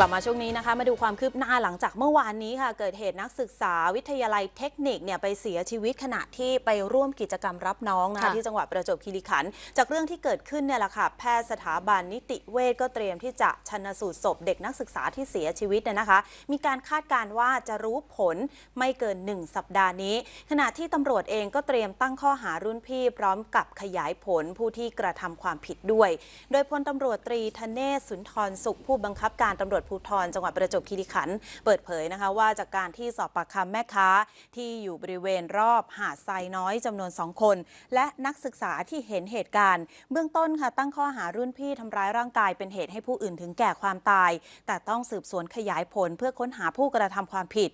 กลับมาช่วงนี้นะคะ มาดูความคืบหน้าหลังจากเมื่อวานนี้ค่ะ เกิดเหตุนักศึกษาวิทยาลัยเทคนิคเนี่ยไปเสียชีวิตขณะที่ไปร่วมกิจกรรมรับน้องนะคะค่ะที่จังหวัดประจวบคีรีขันธ์จากเรื่องที่เกิดขึ้นเนี่ยแหละค่ะ แพทย์สถาบันนิติเวชก็เตรียมที่จะชันสูตรศพเด็กนักศึกษาที่เสียชีวิตเนี่ยนะคะ มีการคาดการณ์ว่าจะรู้ผลไม่เกิน 1 สัปดาห์นี้ ขณะที่ตำรวจเองก็เตรียมตั้งข้อหารุ่นพี่ พร้อมกับขยายผลผู้ที่กระทำความผิดด้วย โดยพลตำรวจตรีธเนศสุนทรสุขผู้บังคับการตำรวจภูธรจังหวัดประจวบคีรีขันธ์เปิดเผยนะคะว่าจากการที่สอบปากคำแม่ค้าที่อยู่บริเวณรอบหาดทรายน้อยจำนวนสองคน และนักศึกษาที่เห็นเหตุการณ์ เบื้องต้นค่ะตั้งข้อหารุ่นพี่ทำร้ายร่างกายเป็นเหตุให้ผู้อื่นถึงแก่ความตาย แต่ต้องสืบสวนขยายผลเพื่อค้นหาผู้กระทำความผิด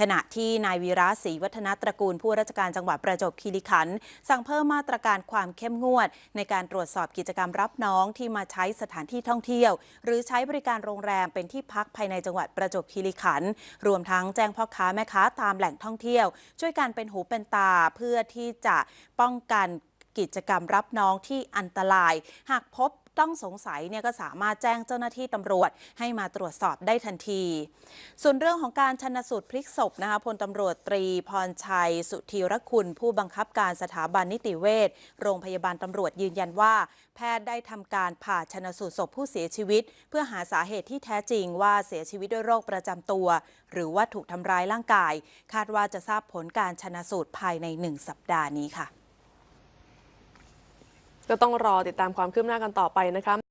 ขณะที่นายวีระศรีวัฒนตระกูล ผู้ราชการจังหวัดประจวบคีรีขันธ์สั่งเพิ่มมาตรการความเข้มงวด ในการตรวจสอบกิจกรรมรับน้องที่มาใช้สถานที่ท่องเที่ยว หรือใช้บริการโรงแรมเป็นที่พักภายในจังหวัดประจวบคีรีขันธ์รวมทั้งแจ้งพ่อค้าแม่ค้าตามแหล่งท่องเที่ยว ช่วยกันเป็นหูเป็นตาเพื่อที่จะป้องกัน กิจกรรมรับน้องที่อันตราย หากพบต้องสงสัยเนี่ยก็สามารถแจ้งเจ้าหน้าที่ตำรวจให้มาตรวจสอบได้ทันที ส่วนเรื่องของการชนสูตรพลิกศพนะคะพลตำรวจตรีพรชัย สุธีรคุณ ผู้บังคับการสถาบันนิติเวชโรงพยาบาลตำรวจยืนยันว่า แพทย์ได้ทำการผ่าชนสูตรศพผู้เสียชีวิต เพื่อหาสาเหตุที่แท้จริงว่าเสียชีวิตด้วยโรคประจำตัว หรือว่าถูกทำร้ายร่างกาย คาดว่าจะทราบผลการชนสูตรภายในหนึ่งสัปดาห์นี้ค่ะ ก็ต้องรอติดตามความคืบหน้ากันต่อไปนะคะ